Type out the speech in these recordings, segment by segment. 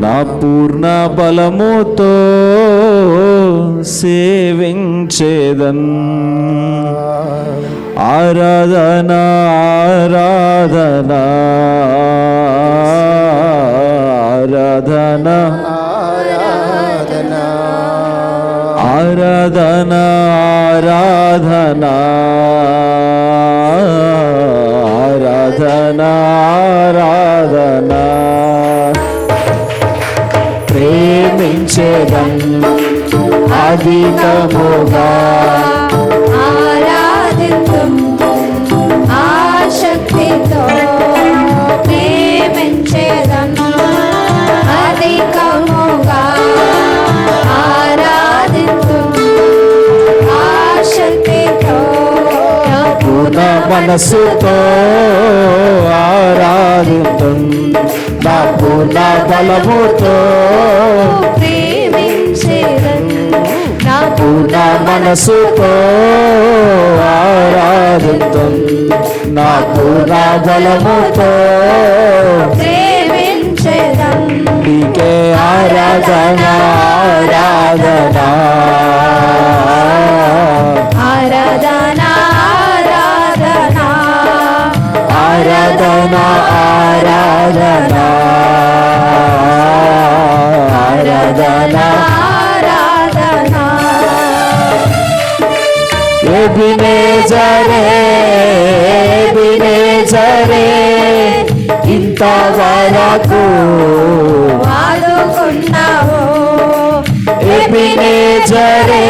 నా పూర్ణ బలముతో సేవించేదన్. ఆరాధన ఆరాధన ఆరాధన ఆరాధన ఆరాధన ఆరాధన ఆరాధన. ప్రేమించేదన్ అధికముగా ఆరాధితుం ఆశక్తితో ప్రేమించేదం అధికముగా. ఆరాధితుం ఆశక్తితో పూర్ణ మనస్సుతో ఆరాధితం నా పూర్ణ బలముతో మనస్సుతో ఆరాధితం. నా పూర్ణ బలముతో నీకే ఆరాధన ఆరాధన. ఆరాధన ఆరాధన. ఆరాధన ఆరాధన. బినే జరే బినే జరే ఇంతవరకు వాడుకున్నావు ఎబినే జరే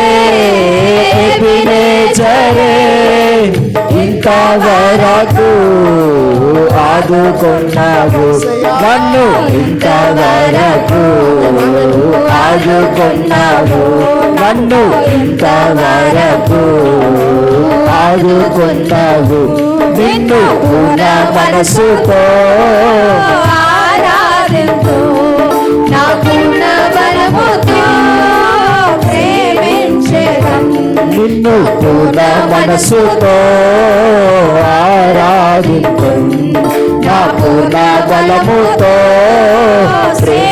ఎబినే జరే ఇంతవరకు ఆదుకున్నావు నన్ను ఇంతవరకు ఆదుకున్నావు? నన్ను ఇంతవరకు ఆదుకున్నావు? నిన్ను పూర్ణ మనసుతో ఆరాధింతు నా పూర్ణ బలముతో ప్రేమించేదం నిన్ను పూర్ణ మనసుతో నా పూర్ణ బలముతో సేవించేదం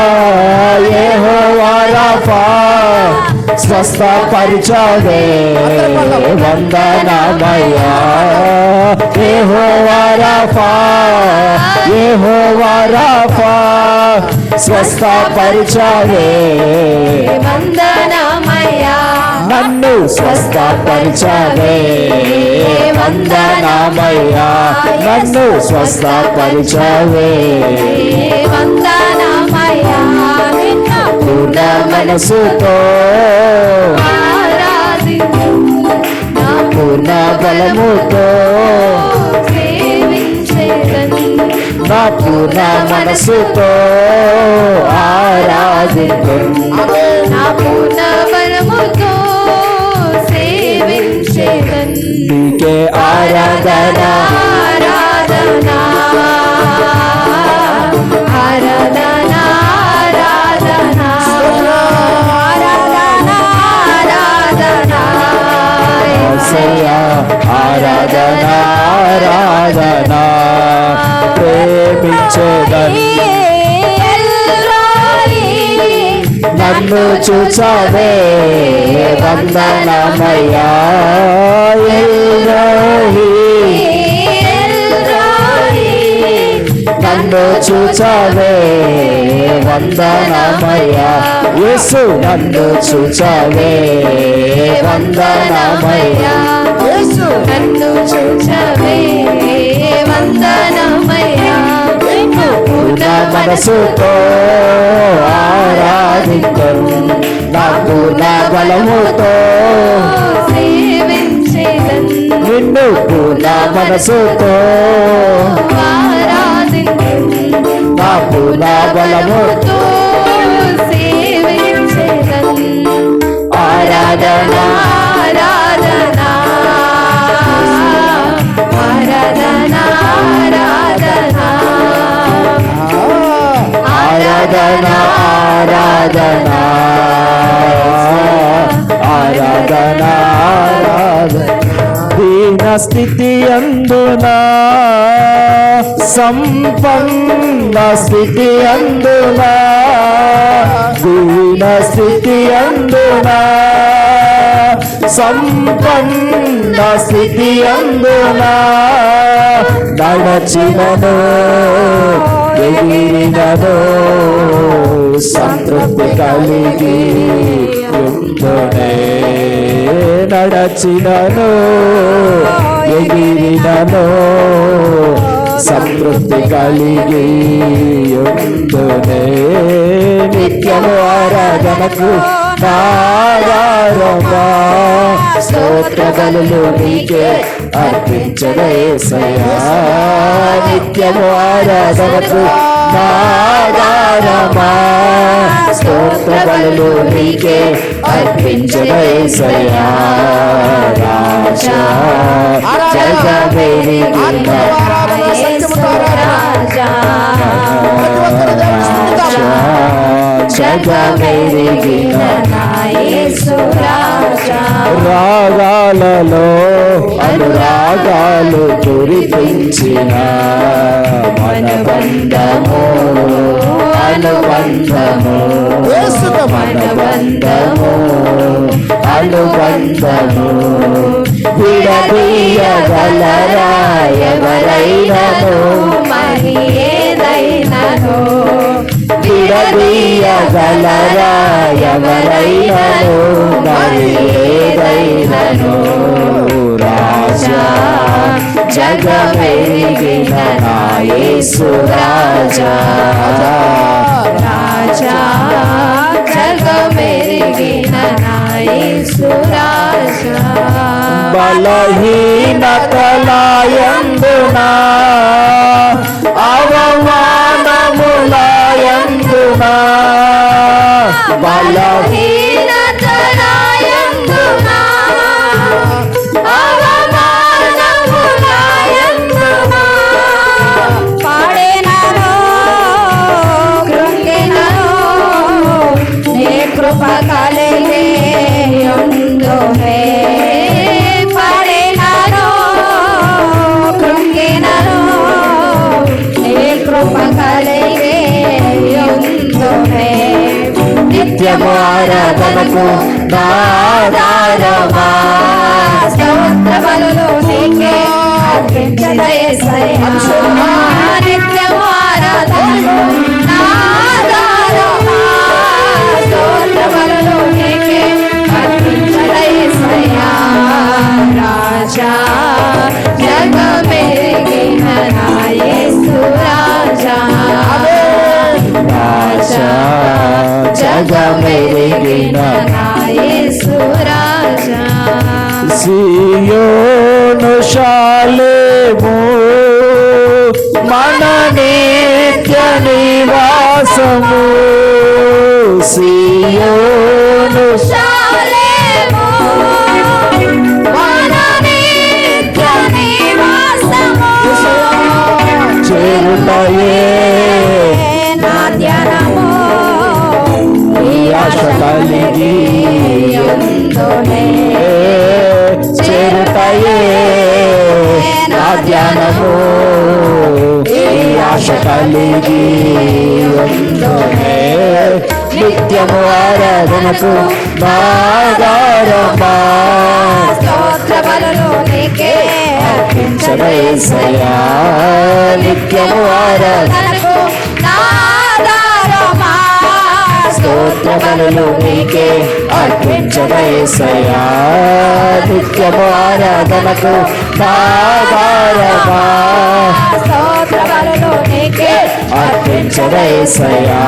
స్వస్థపరిచాడే వందనమయ్యా. ఏ హో వారాఫా ఏ హో వారాఫా స్వస్థపరిచాడే వందనమయ్యా. నన్ను స్వస్థపరిచాడే వందనమయ్యా. నన్ను స్వస్థపరిచాడే వందన పూర్ణ మనసుతో ఆరాధించు నా పూర్ణ బలముతో సేవించేదని నా పూర్ణ మనసుతో ఆరాధించు. నా పూర్ణ ఆరాధన ప్రేమించేదని నన్ను చూచవే. వందనమయ్యా. నన్ను చూచవే. వందనమయ్యా. యేసు నన్ను చూచవే. వందనమయ్యా. నన్ను చూచవే వందనమయ్యా? పూర్ణ మనసుతో ఆరాధించను నా పూర్ణ బలముతో సేవించేదన్. నిన్ను పూర్ణ మనసుతో నా పూర్ణ బలముతో సేవించేదన్. ఆరాధన. ఆరాధన స్థితి అందునా. సంపన్న స్థితి అందునా. దీన స్థితి అందునా. సంపన్న స్థితి అందునా. నడచినను ఎగిరినను సంతృప్తి కలిగి ఉండునే. నడచినను ఎగిరినను సంతృప్తి కలిగి ఉండునే. నిత్యము ఆరాధనకు స్తోత్ర బలులు నీకే అర్పించడేసయా నిత్యము ఆరాధనకు నాగారమా స్తోత్ర బలులు నీకే అర్పించడేసయా రాజా జగమెరిగిన జగమెరిగిన రాగాలలో అనురాగాలు కురిపించిన మన బంధము అనుబంధము మన బంధము అనుబంధము విడదీయగలరా ఎవరైనను మరి ఏదైనాను విడదీయగలరా ఎవరైనను మరి ఏదైనను రాజా జగమెరిగిన నా యేసు రాజా. రాజా జగమెరిగిన నాయసు రాజా. బలహీనతలాయందునా అవమానములా కృప కలిగి ఉందునే. నిత్యము ఆరాధనకు నీకే జగమెరిగిన నా యేసు రాజా సియోను శాలేము మన నిత్య నివాసము సియోను ఆశ కలిగి ఉండునే నిత్యము ఆరాధనకు నాగారమా స్తోత్ర బలులు నీకే అర్పించడేసయా నిత్యము ఆరాధన తనకు నాదారమా స్తోత్ర బలులు నీకే అర్పించడేసయా నిత్యము ఆరాధనకు నాగారమా స్తోత్ర బలులు నీకే అర్పించడేసయా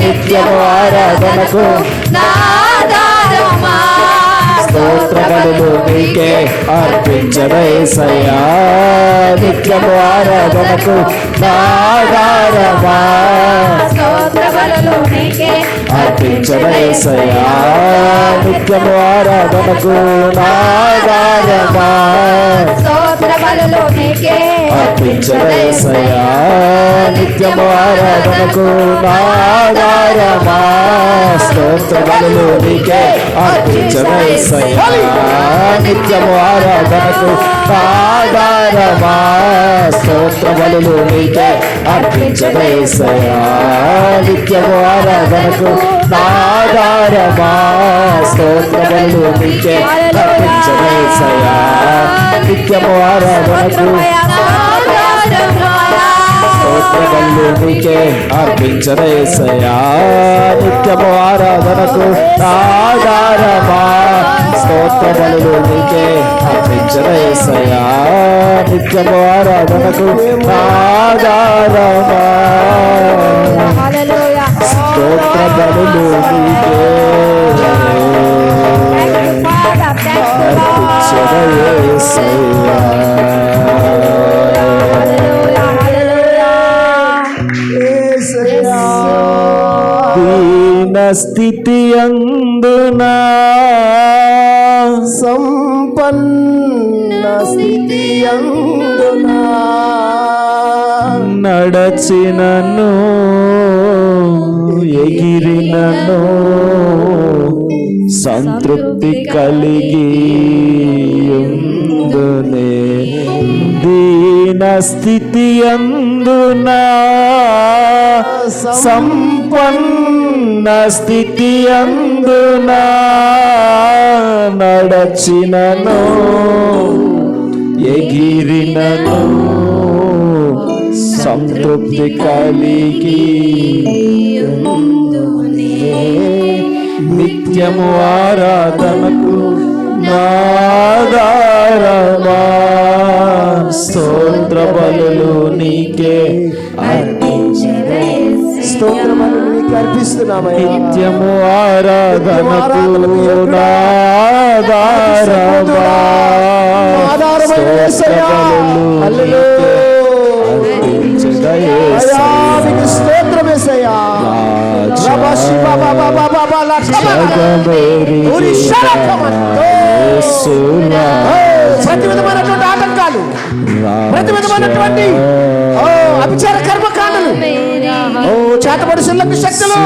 నిత్యము ఆరాధనకు నాదారమా. స్తోత్ర బలులు నీకే అర్పించడేసయా నిత్యము ఆరాధనకు నాగారమా స్తోత్ర బలులు నీకే అర్పించడేసయా నిత్యము ఆరాధనకు నాగారమా స్తోత్ర బలులు నీకే అర్పించడేసయా నిత్యము ఆరాధనకు నాగారమా స్తోత్ర బలులు నీకే అర్పించవేసయ్యా నిత్యము ఆరాధనకు ఆధారమా స్తోత్ర బలులు నీకే అర్పించవేసయ్యా నిత్యము ఆరాధనకు ఆధారమా స్తోత్ర బలులు నీకే అర్పించవేసయ్యా నిత్యము ఆరాధనకు స్తోత్రములు నీకే అర్పించరేసయా నిత్యము ఆరాధనకు ఆధారమా స్తోత్రములు నీకే అర్పించరేసయా నిత్యము ఆరాధనకు ఆధారమా స్తోత్ర బలులు నీకే దీన స్థితి అందునా సంపన్న స్థితి అందునా నడచినను ఎగిరినను సంతృప్తి కలిగి ఉందునే దీన స్థితి అందునా సంపన్న స్థితి అందునా నడచినను ఎగిరినను సంతృప్తి కలిగి నిత్యము ఆరాధనకు నాదారమా? స్తోత్ర బలులు నీకే నీకు అర్పిస్తున్నామయ్యా. నిత్యము ఆరాధనకు నాదారమా? ఆధారమైన యేసయ్యా. ప్రతి విధమైనటువంటి ఆటంకాలు ప్రతి విధమైనటువంటి అభిచార కర్మకాండలు ఓ చేతబడి శిల్లకు శక్తులు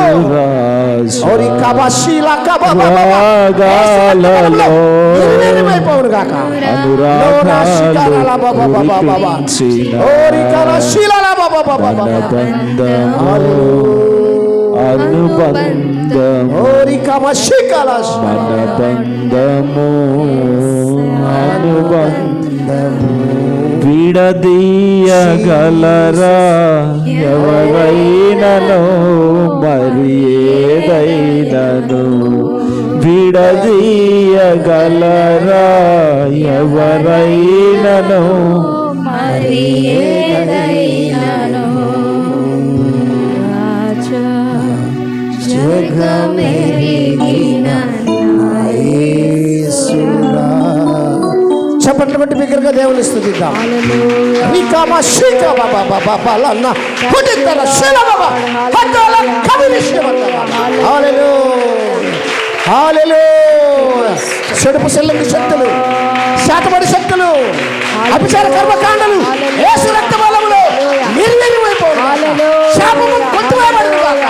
ఓరి కబా శీలా కబా బాబా బాబా. ఓరి కబా బాబా బాబా బాబా. అనుబంధము. మన బంధము అనుబంధము. విడదీయగలరా ఎవరైనను మరి ఏదైనను విడదీయగలరా ఎవరైనను? మరి ఏదైనాను చప్పట్లు కొట్టి బిగ్గరగా దేవుని స్థుతిద్దాం. బాబా బాబా బాలన్న పుట్టిద్దర శీల బాబా హద్దాల కవినిష్ట చెడుపు సెల్లంగి శక్తులు శాతపడి శక్తులు అభిచార కర్మకాండలు యేసు రక్త బలములో నిర్వీర్యమైపోవాలి శాపము కొట్టువేయబడును గాక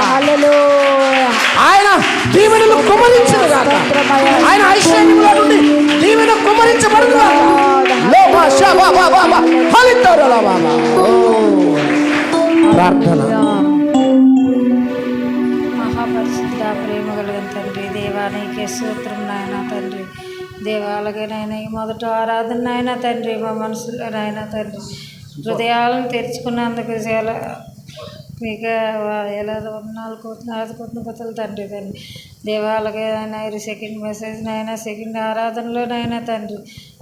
ఆయన దీవెనలు కుమరించను గాక. ఆయన ఐశ్వర్యంలో నుండి దీవెన కుమరించబడదు గాక. లోమా శాబా బాబా ఫలితారు ప్రార్థన. మహాపరిశుద్ధ ప్రేమ కలిగిన తండ్రి దేవానికి సూత్రం నాయన తండ్రి. దేవాలకే నాయన మొదట ఆరాధన నాయన తండ్రి మా మనసులో నాయన తండ్రి. హృదయాలను తెరుచుకున్నందుకు చాలా మీకు ఎలా వందనాలు కోతున్నాలు కొత్త కొత్తలు తండ్రి తండ్రి దేవాలకే సెకండ్ మెసేజ్ సెకండ్ ఆరాధనలోనైనా తండ్రి.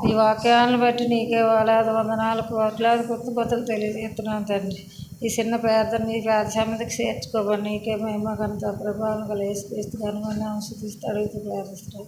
ఈ వాక్యాలను బట్టి నీకే వేలాది వందనాలు కోట్లాది కొత్త కొత్తలు తెలియజేస్తున్నాను తండ్రి. ఈ చిన్న పేద నీ పేద సమితికి నీకే మేము కనుక ప్రభావం కలిసి కనుగొని అంశిస్తూ అడుగుతూ ప్రార్థిస్తాం